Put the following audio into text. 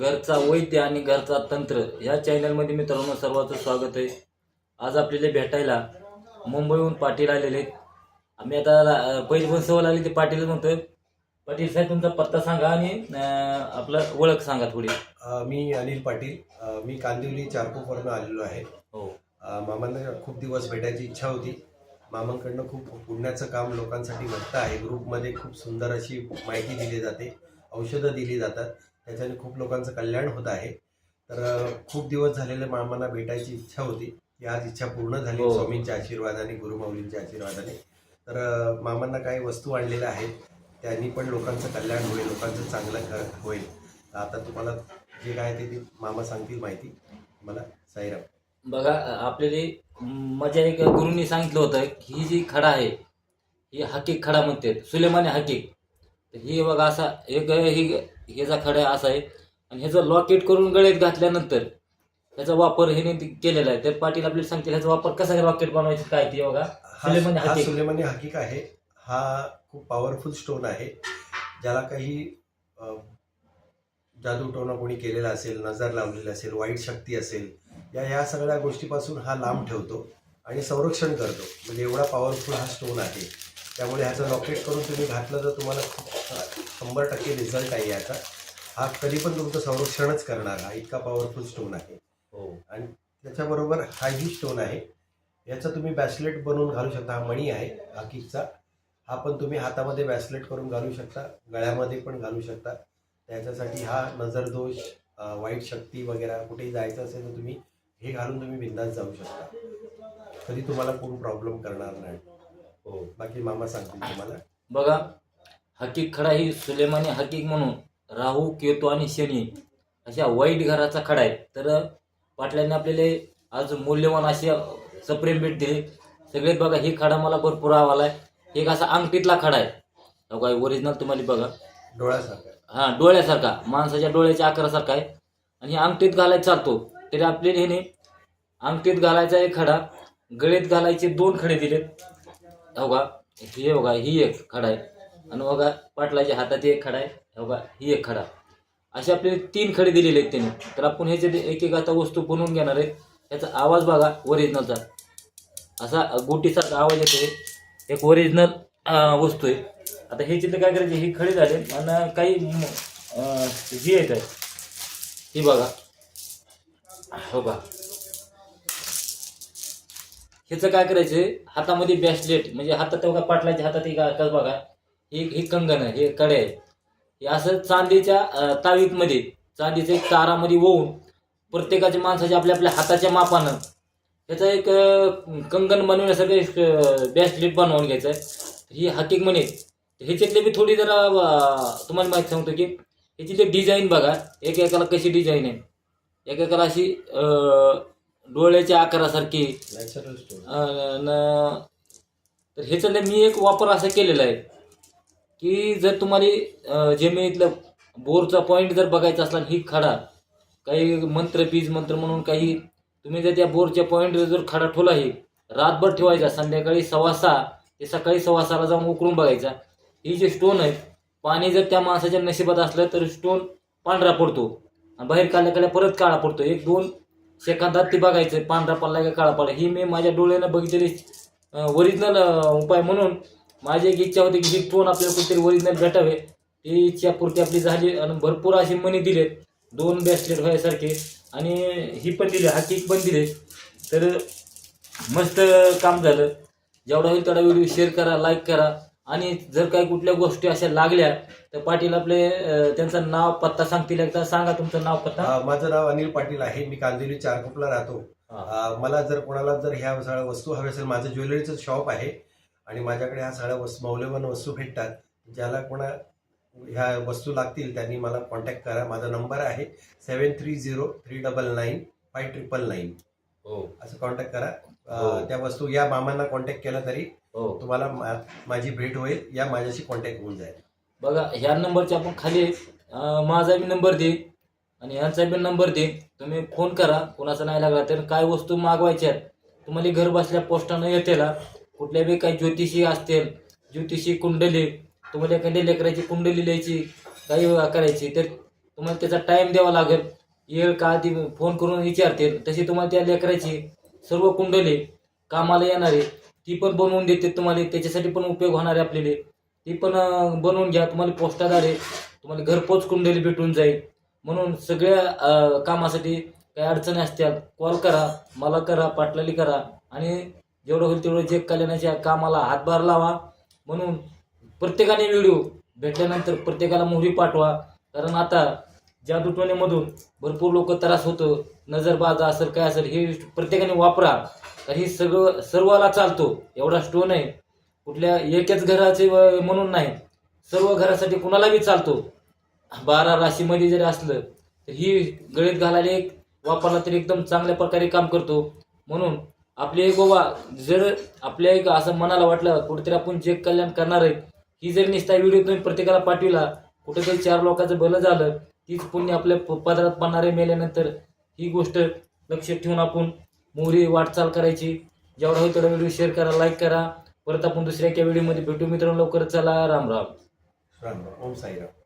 घरचा वैद्य आणि घरचा तंत्र ह्या चॅनलमध्ये मित्रांनो सर्वांचं स्वागत आहे. आज आपल्याला भेटायला मुंबईहून पाटील आलेले आहेत. आम्ही आता पहिली पण सवय आली ते पाटील म्हणतोय. पाटील साहेब तुमचा पत्ता सांगा आणि आपलं ओळख सांगा थोडी. मी अनिल पाटील. मी कांदिवली चारकोपवरनं आलेलो आहे. हो. मामांना खूप दिवस भेटायची इच्छा होती. मामांकडनं खूप पुण्याचं काम लोकांसाठी घडतं आहे. ग्रुपमध्ये खूप सुंदर अशी माहिती दिली जाते. औषधं दिली जातात. त्याच्याने खूप लोकांचं कल्याण होत आहे. तर खूप दिवस झालेले मामांना भेटायची इच्छा होती. ती आज इच्छा पूर्ण झाली हो. स्वामींच्या आशीर्वादाने गुरुमाऊलींच्या आशीर्वादाने. तर मामांना काही वस्तू आणलेल्या आहेत. त्यांनी पण लोकांचं कल्याण होईल लोकांचं चांगलं घर होईल. तर आता तुम्हाला जे काय ते मामा सांगतील माहिती मला साईराम. बघा आपल्याला माझ्या एक गुरुंनी सांगितलं होतं की ही जी खडा आहे ही हकीक खडा म्हणते सुलेमाने हकीक. तर ही बघा असा एक ही ह्याचा खडा असा आहे. आणि ह्याचं लॉकेट करून गळ्यात घातल्यानंतर ह्याचा वापर ते केलेला आहे. तर पाटील आपल्याला सांगतील ह्याचा वापर कसा लॉकेट बनवायचं काय ते बघा. हा सुलेमानी हा हकीक. आहे. हा खूप पॉवरफुल स्टोन आहे. ज्याला काही अ, जादूटोणा कोणी केलेला असेल नजर लावलेला असेल वाईट शक्ती असेल या या सगळ्या गोष्टीपासून हा लांब ठेवतो आणि संरक्षण करतो. म्हणजे एवढा पॉवरफुल हा स्टोन आहे. त्यामुळे ह्याचं लॉकेट करून तुम्ही घातलं तर तुम्हाला शंभर टक्के रिझल्ट आहे याचा. हा कधी पण तुमचं संरक्षणच करणार हा. इतका पॉवरफुल स्टोन आहे. हो. आणि त्याच्याबरोबर हाही स्टोन आहे. याचा तुम्ही बॅसलेट बनवून घालू शकता. हा मणी आहे हकीकचा हा पण तुम्ही हातामध्ये बॅसलेट करून घालू शकता. गळ्यामध्ये पण घालू शकता. त्याच्यासाठी हा नजरदोष वाईट शक्ती वगैरे कुठेही जायचं असेल तर तुम्ही हे घालून तुम्ही बिंदास जाऊ शकता. कधी तुम्हाला कोण प्रॉब्लेम करणार नाही. हो बाकी मामा सांगतील तुम्हाला. बघा हकीक खडा ही सुलेमानी हकीक म्हणून राहू केतू आणि शनी अशा वाईट घराचा खडा आहे. तर पाटलांनी आपल्याला आज मूल्यवान असे सप्रेम भेट दिले. सगळेच बघा ही खडा मला भरपूर आवडला आहे. एक असा अंगठीतला खडा आहे. बघा ओरिजिनल तुम्हाला बघा. डोळ्यासारखं. हा डोळ्यासारखा. माणसाच्या डोळ्याच्या आकारासारखा आहे. आणि अंगठीत घालायला चालतो. तरी आपल्याला ह्याने अंगठीत घालायचा एक खडा गळीत घालायचे दोन खडे दिलेत. हो का हे बघा ही एक खडा आहे. आणि बघा पाटलाच्या हातात एक खडा आहे. हो बघा ही एक खडा. असे आपल्याला तीन खडे दिलेले आहेत त्यांनी. तर आपण ह्याचे एक एक आता वस्तू बनवून घेणार आहे त्याचा आवाज बघा ओरिजिनलचा असा गोटीसारखा आवाज येतो एक ओरिजिनल वस्तू आहे. आता हे चित्र काय करायचे? हे खडे झाले आणि काही ही जी येत आहे. ही बघा. हो बघा. ह्याचं काय करायचं हातामध्ये बॅसलेट म्हणजे हातात बघा पाटलाच्या हातात एक बघा हे हे कंगन आहे हे कडे आहे. हे असं चांदीच्या अं, तावीतमध्ये चांदीच्या एक तारामध्ये होऊन प्रत्येकाच्या माणसाच्या आपल्या आपल्या हाताच्या मापानं ह्याचं एक कंगन बनवण्यासाठी एक बॅसलेट बनवून घ्यायचं आहे ही हकीक म्हणे ह्याच्यातले मी थोडी जरा तुम्हाला माहिती सांगतो की ह्याची डिझाईन बघा एक एकाला कशी डिझाईन आहे? एक एकाला अशी डोळ्याच्या आकारासारखी. नॅचरल स्टोन अं, न तर ह्याचं मी एक वापर असा केलेला आहे की जर तुम्हाला अं, जमिनीतलं बोरचा पॉईंट जर बघायचा असला ही खडा काही मंत्र बीज मंत्र म्हणून काही तुम्ही जर त्या बोरच्या पॉईंटवर जर खडा ठेवला आहे रातभर ठेवायचा संध्याकाळी सव्वा सहा ते सकाळी सव्वा सहाला जाऊन उकळून बघायचा. ही जे स्टोन आहेत पाणी जर त्या माणसाच्या नशिबात असलं तर स्टोन पांढरा पडतो. आणि बाहेर काढल्याकडे परत काळा पडतो. एक दोन सेकंदात ती बघायचं पांढरा पडला का काळा पडला. ही मी माझ्या डोळ्यानं बघितलेली ओरिजिनल उपाय म्हणून माझी एक इच्छा होती की ही फोन आपल्याला कुठेतरी ओरिजिनल भेटावे. ती इच्छा पूर्ती आपली झाली आणि भरपूर अशी मनी दिलेत. दोन बॅसलेट व्हायसारखे आणि ही पण दिली हा केक पण दिले. तर मस्त काम झालं. जेवढा होईल तेवढा व्हिडिओ शेअर करा लाईक करा. आणि जर काही कुठल्या गोष्टी अशा लागल्या तर पाटील आपले त्यांचं नाव पत्ता सांगतील एकदा. सांगा तुमचं नाव पत्ता. माझं नाव अनिल पाटील आहे. मी कांदिवली चारकोपला राहतो. मला जर कोणाला जर ह्या सगळ्या वस्तू हव्या असेल माझं ज्वेलरीचं शॉप आहे आणि माझ्याकडे ह्या सगळ्या वस्तू मौल्यवान वस्तू भेटतात. ज्याला कोणा ह्या वस्तू लागतील त्यांनी मला कॉन्टॅक्ट करा. माझा नंबर आहे seven three zero three double nine five triple nine. हो. असं कॉन्टॅक्ट करा. हो. त्या वस्तू या मामांना कॉन्टॅक्ट केला तरी हो. तुम्हाला मा- माझी भेट होईल या माझ्याशी कॉन्टॅक्ट होऊन जाईल. बघा ह्या नंबरचे आपण खाली अं, माझा बी नंबर दे आणि ह्यांचा बी नंबर दे. तुम्ही फोन करा कोणाचा नाही लागला तर काय वस्तू मागवायच्या आहेत तुम्हाला घर बसल्या पोस्टानं येतेला कुठल्या बी काही ज्योतिषी असतील ज्योतिषी कुंडली तुम्हाला एखाद्या लेकराची कुंडली लिहायची काही करायची तर तुम्हाला त्याचा टाइम द्यावा लागेल. येळ का ती फोन करून विचारते तशी तुम्हाला त्या लेकराची सर्व कुंडली कामाला येणारे. ती पण बनवून देते तुम्हाला त्याच्यासाठी पण उपयोग होणार आहे आपल्याला. ती पण बनवून घ्या तुम्हाला पोस्टाद्वारे तुम्हाला घरपोच कुंडली भेटून जाईल. म्हणून सगळ्या कामासाठी काही अडचणी असतात कॉल करा मला करा पाटलाली करा आणि जेवढं होईल तेवढं जे कल्याणाच्या कामाला हातभार लावा. म्हणून प्रत्येकाने व्हिडिओ भेटल्यानंतर प्रत्येकाला मोहरी पाठवा. कारण आता जादूटोण्यामधून भरपूर लोक त्रास होतो. नजरबाजा असेल काय असेल हे प्रत्येकाने वापरा. तर हे सगळं सर्वाला चालतो. एवढा स्टोन आहे. कुठल्या एकच घराचे म्हणून नाही. सर्व घरासाठी कुणालाही चालतो. बारा राशीमध्ये जरी असलं तर ही गळीत घालायला एक वापरला तरी एकदम चांगल्या प्रकारे काम करतो. म्हणून आपले एक बाबा जर आपल्या एक असं मनाला वाटलं कुठेतरी आपण जे कल्याण करणार आहे ही जर निस्ता व्हिडिओ तुम्ही प्रत्येकाला पाठविला कुठेतरी चार लोकांचं भलं झालं तीच पुण्य आपल्या पदरात पडणारे मेल्यानंतर ही गोष्ट लक्षात ठेवून आपण मोहरी वाटचाल करायची. जेवढा होईल तेवढा व्हिडिओ शेअर करा लाईक करा. परत आपण दुसऱ्या एका व्हिडिओमध्ये भेटू मित्रांनो. लवकर चला. राम राम. राम राम. ओम साईराम.